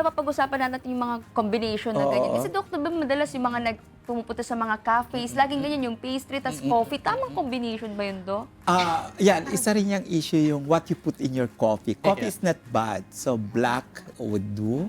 napapag-usapan natin yung mga combination na Oo. ganyan. Kasi Dok, diba madalas yung mga nag pumupunta sa mga cafes, laging ganyan yung pastry, tas coffee. Tamang combination ba yun, Dok? Ah, yan, isa rin yung issue yung what you put in your coffee. Coffee is not bad. So black would do.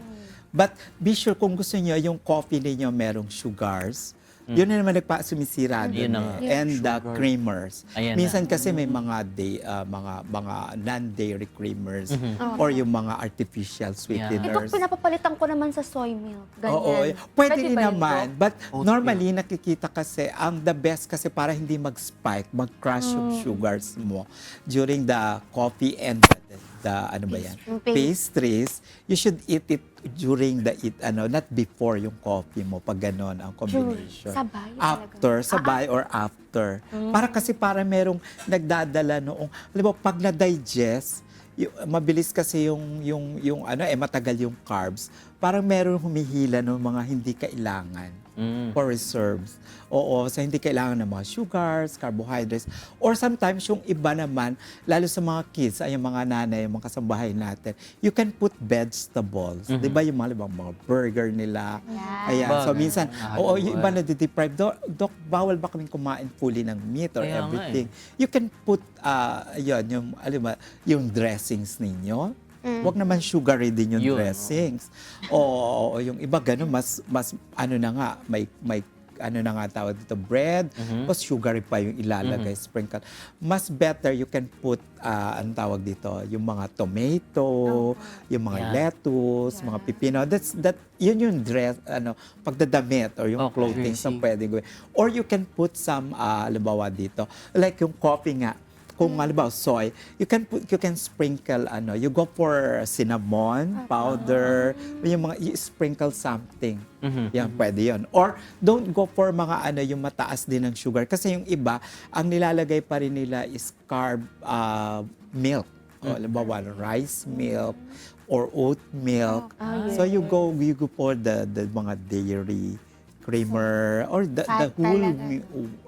But be sure kung gusto niyo yung coffee ninyo merong sugars, yun na naman nagpa sumisira Yun doon na eh. nga. And the creamers. Ayan Minsan kasi may mga day, ah, mga mga non-dairy creamers or yung mga artificial Eh, Dok, sweeteners. pinapapalitan ko naman sa soy milk. Ganyan. Oo, eh. pwede, rin ba yun, naman. But normally, nakikita kasi, ang the best kasi para hindi mag-spike, mag-crash yung Mm. sugars mo during the coffee and the, the, the ano ba yan? Pastries, you should eat it during the eat, ano, not before yung coffee mo, pag ganon ang combination. Sabay talaga. After, Ah, sabay or after. Para kasi para merong nagdadala noong, alam mo, pag na-digest, yung, mabilis kasi yung, yung, yung ano, eh, matagal yung carbs. Parang meron humihila ng mga hindi kailangan Mm. for reserves. Oo, so hindi kailangan ng mga sugars, carbohydrates. Or sometimes yung iba naman, lalo sa mga kids, ay yung mga nanay, yung mga kasambahay natin, you can put vegetables. Di ba yung mga, libang mga burger nila? Yeah. Ayan. So minsan, Ah, oo, diba? yung iba na deprive Dok, Dok, bawal ba kaming kumain fully ng meat or Kaya nga everything? You can put, uh, yun, yung, alam mo, yung dressings ninyo. Huwag naman sugary din yung Yun, dressings. O, o yung iba ganun, mas, mas, ano na nga, may, may ano na nga tawag dito, bread, tapos sugary pa yung ilalagay, sprinkle. Mas better you can put, uh, anong tawag dito, yung mga tomato, yung mga Yeah. lettuce, mga pipino. That's, that, yun yung dress, ano, pagdadamit or yung Okay. clothing sa Dressing. pwede gawin. Or you can put some, uh, halimbawa dito, like yung coffee nga, kung halimbawa soy, you can put, you can sprinkle ano, you go for cinnamon powder, yung mga you sprinkle something. Mhm. Yan, pwede yun. Or don't go for mga ano yung mataas din ng sugar kasi yung iba, ang nilalagay pa rin nila is carb uh, milk. O, halimbawa, rice milk or oat milk. Ah, So you go you go for the the mga dairy creamer or the, the whole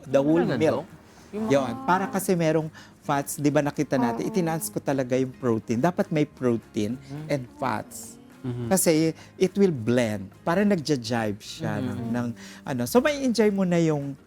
the whole milk. Yun, para kasi merong fats, 'di ba nakita natin, itinance ko talaga yung protein. Dapat may protein and fats. Kasi it will blend. Para nagja-jive siya ng, ng ano. So may enjoy mo na yung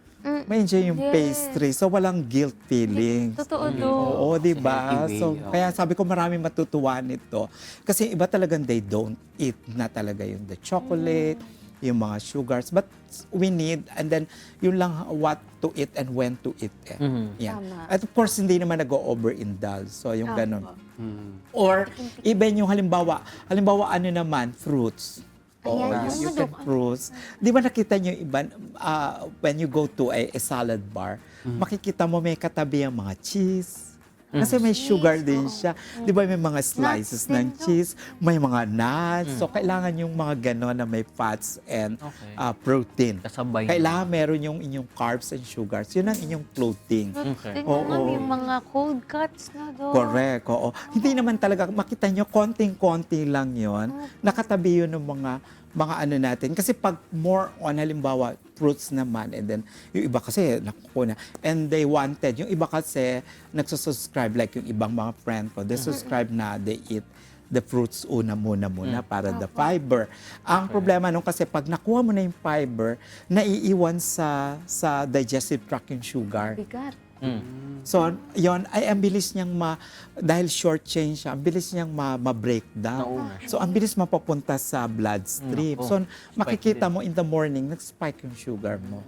may enjoy yung Yes. pastry. So walang guilt feelings. Totoo, Dok. Oo, di ba? Healthy way, So, oo. kaya sabi ko marami matutuwa nito. Kasi iba talagang they don't eat na talaga yung the chocolate, yung mga sugars. But we need, and then yun lang what to eat and when to eat it. Mhm. Yan. Tama. At of course, hindi naman nag-overindulge. So, yung Opo. ganun. Mm. Or even yung halimbawa, halimbawa ano naman, fruits. Oo, Ayan, you, you can fruits. Di ba nakita nyo yung iba, ah, when you go to a, a salad bar, makikita mo may katabi ang mga cheese. Kasi may sugar din siya. Di ba may mga slices ng cheese, may mga nuts. So, kailangan yung mga gano'n na may fats and Okay. ah, protein. Kasabay. Kailangan meron yung inyong carbs and sugars. Yun ang inyong protein. Okay. Din Oo. naman yung mga cold cuts na, Dok. Correct, oo. Hindi naman talaga, makita nyo, konting-konti lang yon Nakatabi yun ng mga mga ano natin. Kasi pag more on, halimbawa, fruits naman, and then yung iba kasi, nakukuna, and they wanted, yung iba kasi, nagsusubscribe, like yung ibang mga friend ko, they subscribe na they eat the fruits una muna muna para the fiber. Ang problema nung kasi pag nakuha mo na yung fiber, naiiwan sa sa digestive tract yung sugar. Bigat. Mm. So, yon ay ang bilis niyang ma, dahil short chain siya, ang bilis niyang ma, ma-breakdown. Nauna So, ang bilis mapapunta sa bloodstream. Nako. So, makikita din. mo in the morning, nag-spike yung sugar mo.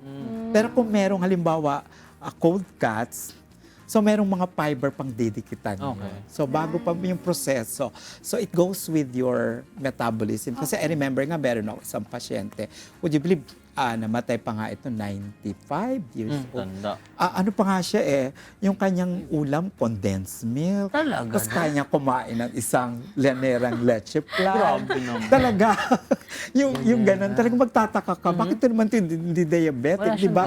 Pero kung merong halimbawa, ah, cold cuts, so merong mga fiber pang didikitan yun. Okay. So, bago pa yung proseso. So, it goes with your metabolism. Kasi I remember nga, meron ako isang pasyente. Would you believe, ah, namatay pa nga ito, 95 years Mm, old. tanda. Ah, ano pa nga siya eh, yung kanyang ulam, condensed milk. Talaga, Tapos kanya kumain ng isang lanerang leche plan. Grabe naman. Talaga. yung, yung ganun, talagang magtataka ka. Bakit ito naman ito hindi, hindi diabetic, Mm-hmm. Di ba?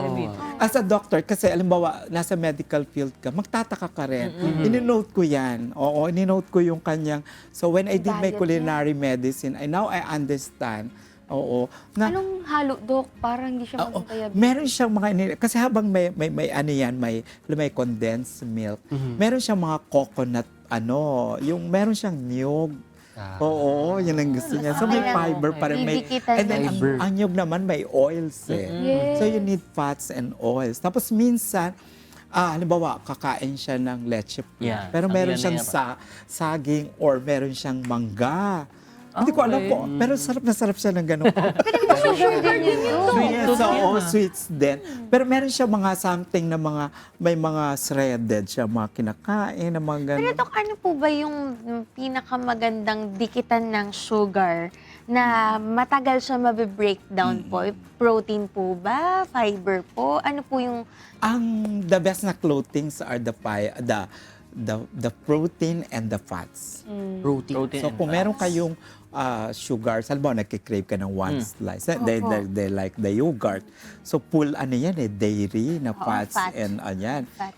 As a doctor, kasi alimbawa, nasa medical field ka, magtataka ka rin. Mm-hmm. Ininote ko yan. Oo, ininote ko yung kanyang, so when I did my culinary medicine, I now I understand, oo, na Anong halo, Dok? Parang hindi siya Oo. magkaya. Meron siyang mga ini- kasi habang may may, may ano yan, may may condensed milk. Meron siyang mga coconut ano, yung meron siyang niyog. Ah. Oo, yun ang gusto niya. So may Okay lang. fiber pa rin. May, Didikitan and then ang, Fiber. ang naman may oils eh. Yes. So you need fats and oils. Tapos minsan, ah, halimbawa, kakain siya ng leche. Yeah, Pero meron yan siyang yan. sa, saging or meron siyang mangga. Hindi ko alam po. Pero sarap na sarap siya ng ganun. Sugar din yun. Sweets, Totoo oo, yan, ah. sweets din. Pero meron siya mga something na mga, may mga shredded siya, mga kinakain, na mga Pero ganun. Dok, ano po ba yung pinakamagandang dikitan ng sugar na matagal siya mabe-breakdown po? Protein po ba? Fiber po? Ano po yung... Ang the best na clothings are the pi- the the the protein and the fats. Protein. Protein So and kung fats. meron kayong ah, sugar, salbaw nagkikrave ka ng one slice. They, they, they like the yogurt. So full ano yan eh, dairy na Oo, fats fat. and anyan. Fat.